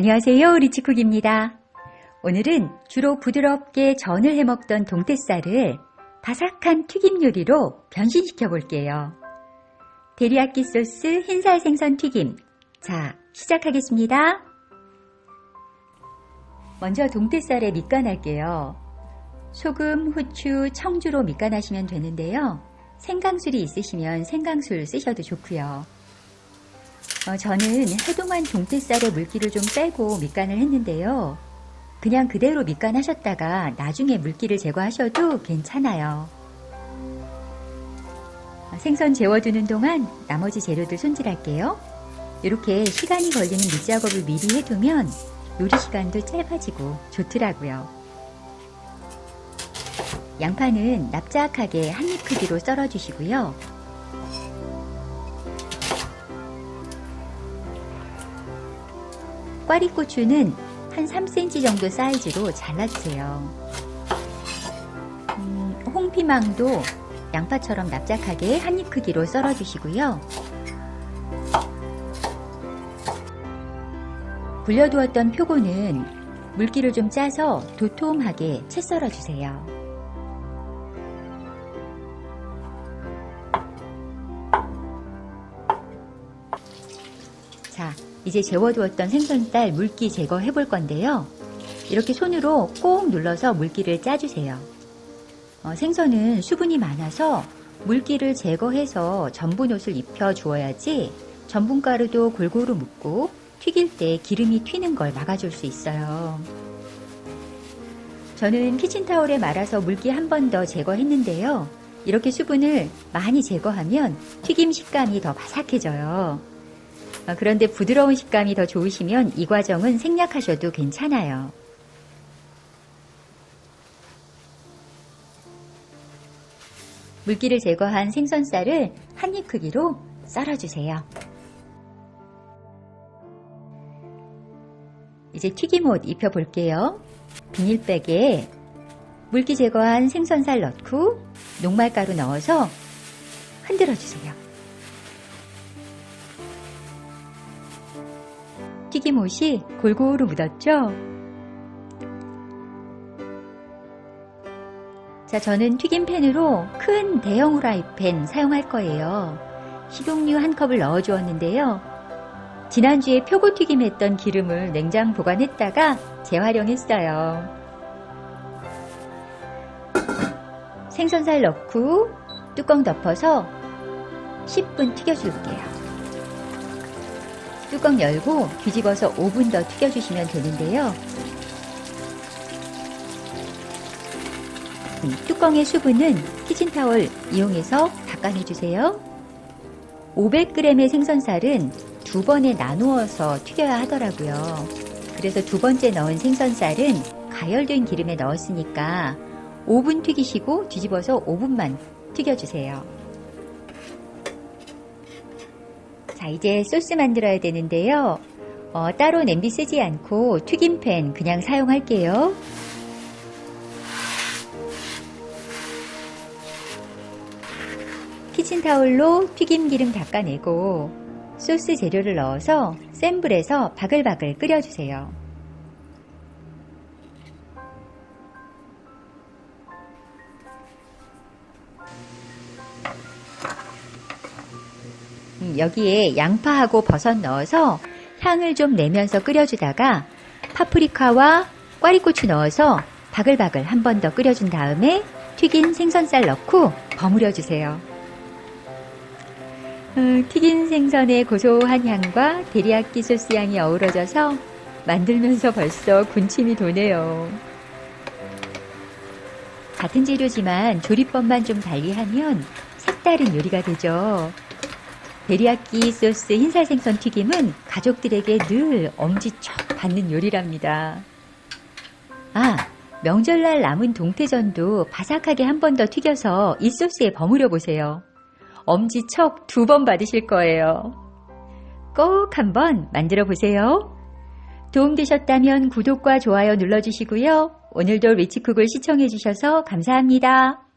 안녕하세요. 리치쿡입니다. 오늘은 주로 부드럽게 전을 해먹던 동태살을 바삭한 튀김 요리로 변신시켜 볼게요. 데리야끼 소스 흰살 생선 튀김. 자, 시작하겠습니다. 먼저 동태살에 밑간할게요. 소금, 후추, 청주로 밑간하시면 되는데요. 생강술이 있으시면 생강술 쓰셔도 좋고요. 어, 저는 해동한 동태살의 물기를 좀 빼고 밑간을 했는데요. 그냥 그대로 밑간하셨다가 나중에 물기를 제거하셔도 괜찮아요. 어, 생선 재워두는 동안 나머지 재료들 손질할게요. 이렇게 시간이 걸리는 밑작업을 미리 해두면 요리 시간도 짧아지고 좋더라고요. 양파는 납작하게 한 입 크기로 썰어주시고요. 꽈리고추는 한 3cm 정도 사이즈로 잘라주세요. 음, 홍피망도 양파처럼 납작하게 한 입 크기로 썰어주시고요. 불려두었던 표고는 물기를 좀 짜서 도톰하게 채 썰어주세요. 자, 이제 재워두었던 생선살 물기 제거해 볼 건데요. 이렇게 손으로 꼭 눌러서 물기를 짜주세요. 어, 생선은 수분이 많아서 물기를 제거해서 전분옷을 입혀 주어야지 전분가루도 골고루 묻고 튀길 때 기름이 튀는 걸 막아줄 수 있어요. 저는 키친타올에 말아서 물기 한 번 더 제거했는데요. 이렇게 수분을 많이 제거하면 튀김 식감이 더 바삭해져요. 어, 그런데 부드러운 식감이 더 좋으시면 이 과정은 생략하셔도 괜찮아요. 물기를 제거한 생선살을 한 입 크기로 썰어주세요. 이제 튀김옷 입혀볼게요. 비닐백에 물기 제거한 생선살 넣고 녹말가루 넣어서 흔들어주세요. 튀김옷이 골고루 묻었죠? 자, 저는 튀김팬으로 큰 대형 후라이팬 사용할 거예요. 식용유 한 컵을 넣어 주었는데요. 지난주에 표고 튀김 했던 기름을 냉장 보관했다가 재활용했어요. 생선살 넣고 뚜껑 덮어서 10분 튀겨줄게요. 뚜껑 열고 뒤집어서 5분 더 튀겨주시면 되는데요. 음, 뚜껑의 수분은 키친타월 이용해서 닦아내주세요. 500g의 생선살은 두 번에 나누어서 튀겨야 하더라고요. 그래서 두 번째 넣은 생선살은 가열된 기름에 넣었으니까 5분 튀기시고 뒤집어서 5분만 튀겨주세요. 자, 이제 소스 만들어야 되는데요. 어, 따로 냄비 쓰지 않고 튀김팬 그냥 사용할게요. 키친타올로 튀김 기름 닦아내고 소스 재료를 넣어서 센 불에서 바글바글 끓여주세요. 여기에 양파하고 버섯 넣어서 향을 좀 내면서 끓여주다가 파프리카와 꽈리고추 넣어서 바글바글 한 번 더 끓여준 다음에 튀긴 생선살 넣고 버무려 주세요. 어, 튀긴 생선의 고소한 향과 데리야끼 소스 향이 어우러져서 만들면서 벌써 군침이 도네요. 같은 재료지만 조리법만 좀 달리하면 색다른 요리가 되죠. 데리야끼 소스 흰살 생선 튀김은 가족들에게 늘 엄지척 받는 요리랍니다. 아, 명절날 남은 동태전도 바삭하게 한 번 더 튀겨서 이 소스에 버무려 보세요. 엄지척 두 번 받으실 거예요. 꼭 한번 만들어 보세요. 도움되셨다면 구독과 좋아요 눌러주시고요. 오늘도 리치쿡을 시청해 주셔서 감사합니다.